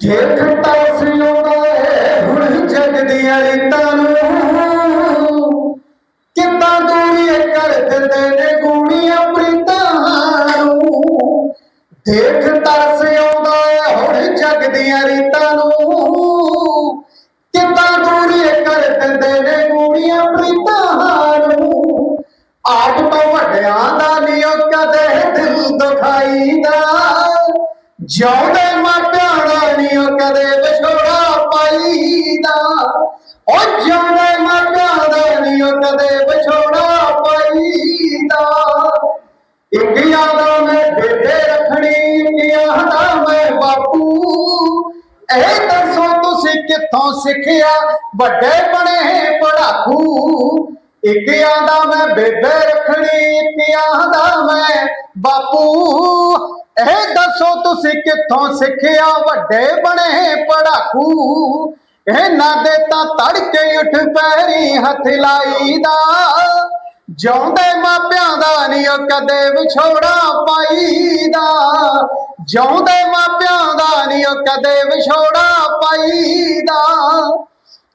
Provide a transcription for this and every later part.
ਦੇਖ ਤਰਸਿਉਂਦਾ ਹੈ ਹੁਣ ਜਗ ਦੀਆਂ ਰੀਤਾਂ ਨੂੰ ਕਿੱਦਾਂ ਦੂਰੀਏ ਕਰ ਦਿੰਦੇ ਨੇ ਗੂੜੀਆਂ ਪ੍ਰੀਤਾਂ ਨੂੰ? ਦੇਖ ਤਰਸਿਉਂਦਾ ਏ ਹੁਣ ਜਗ ਦੀਆਂ ਰੀਤਾਂ ਨੂੰ ਕਿੱਦਾਂ ਦੂਰੀਏ ਕਰ ਦਿੰਦੇ ਨੇ ਗੂੜੀਆਂ ਪ੍ਰੀਤਾਂ ਜਿਉਂਦੇ ਮਾਪਿਆਂ ਦਾ ਨੀ ਉਹ ਕਦੇ ਵਿਛੋੜਾ ਪਾਈਦਾ। ਉਹ ਜਿਉਂਦੇ ਮਾਪਿਆਂ ਦਾ ਨੀ ਉਹ ਕਦੇ ਵਿਛੋੜਾ ਪਾਈਦਾ। ਇੱਕ ਯਾਦਾਂ ਮੈਂ ਬੇਬੇ ਰੱਖਣੀ ਇੱਕ ਯਾਦਾਂ ਮੈਂ ਬਾਪੂ। ਇਹ ਦੱਸੋ ਤੁਸੀਂ ਕਿੱਥੋਂ ਸਿੱਖਿਆ? ਵੱਡੇ ਬਣੇ ਪੜਾਕੂ। ਇੱਕ ਯਾਦਾਂ ਮੈਂ ਬੇਬੇ ਰੱਖਣੀ ਇੱਕ ਯਾਦਾਂ ਮੈਂ ਬਾਪੂ, ਇਹ ਦੱਸੋ ਤੁਸੀਂ ਕਿੱਥੋਂ ਸਿੱਖਿਆ? ਵੱਡੇ ਬਣੇ ਪੜਾਕੂ। ਇਹਨਾਂ ਦੇ ਤਾਂ ਤੜਕੇ ਉੱਠ ਪੈਰੀ ਹੱਥ ਲਾਈਦਾ। ਜਿਉਂਦੇ ਮਾਪਿਆਂ ਦਾ ਨੀ ਉਹ ਕਦੇ ਵਿਛੋੜਾ ਪਾਈਦਾ। ਜਿਉਂਦੇ ਮਾਪਿਆਂ ਦਾ ਨੀ ਉਹ ਕਦੇ ਵਿਛੋੜਾ ਪਾਈਦਾ।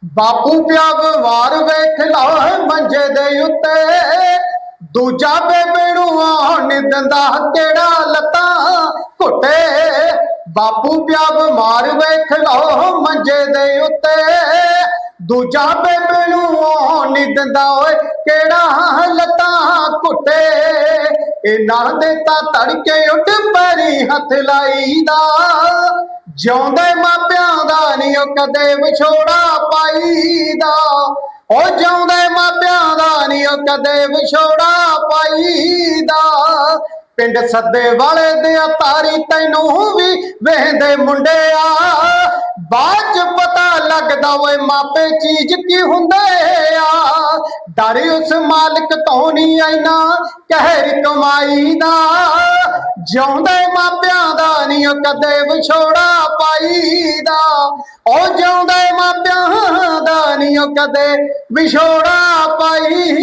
ਬਾਪੂ ਪਿਆ ਵਾਰ ਵੇਖ ਲਾ ਮੰਜੇ ਦੇ ਉੱਤੇ। ਦੂਜਾ ਬੇਬੇ ਨੂੰ ਆਉਣ ਨੀ ਦਿੰਦਾ ਕਿਹੜਾ ਲੱਤਾਂ ਘੁੱਟੇ। ਬਾਪੂ ਪਿਆ ਬਿਮਾਰ ਵੇਖ ਲਓ ਮੰਜੇ ਦੇ ਉੱਤੇ। ਦੂਜਾ ਬੇਬੇ ਨੂੰ ਆਉਣ ਨੀ ਦਿੰਦਾ ਓਏ ਕਿਹੜਾ ਲੱਤਾਂ ਘੁੱਟੇ। ਇਹਨਾਂ ਦੇ ਤਾਂ ਤੜਕੇ ਉੱਡ ਪੈਰੀ ਹੱਥ ਲਾਈਦਾ। ਜਿਉਂਦੇ ਮਾਪਿਆਂ ਦਾ ਨੀ ਉਹ ਕਦੇ ਵਿਛੋੜਾ ਪਾਈਦਾ। ਉਹ ਜਿਉਂਦੇ ਮਾਪਿਆਂ ਦਾ ਨੀ ਉਹ ਕਦੇ ਵਿਛੋੜਾ ਪਾਈਦਾ। ਪਿੰਡ ਸੱਦੇ ਵਾਲੇ ਦੇ ਤਾਰੀ ਤੈਨੂੰ ਵੀ ਵੇਂਦੇ ਮੁੰਡਿਆ। ਬਾਅਦ ਚ ਪਤਾ ਲੱਗਦਾ ਓਏ ਮਾਪੇ ਚੀਜ਼ ਕੀ ਹੁੰਦੇ ਆ। ਡਰ ਉਸ ਮਾਲਕ ਤੋਂ ਨਹੀਂ ਆਇਨਾ ਕਹਿਰ ਕਮਾਈ ਦਾ ਜਿਉਂਦੇ ਮਾਪਿਆਂ ਨਹੀਂ ਉਹ ਕਦੇ ਵਿਛੋੜਾ ਪਾਈਦਾ। ਉਹ ਜਿਉਂਦੇ ਮਾਪਿਆਂ ਦਾ ਨਹੀਂ ਉਹ ਕਦੇ ਵਿਛੋੜਾ ਪਾਈ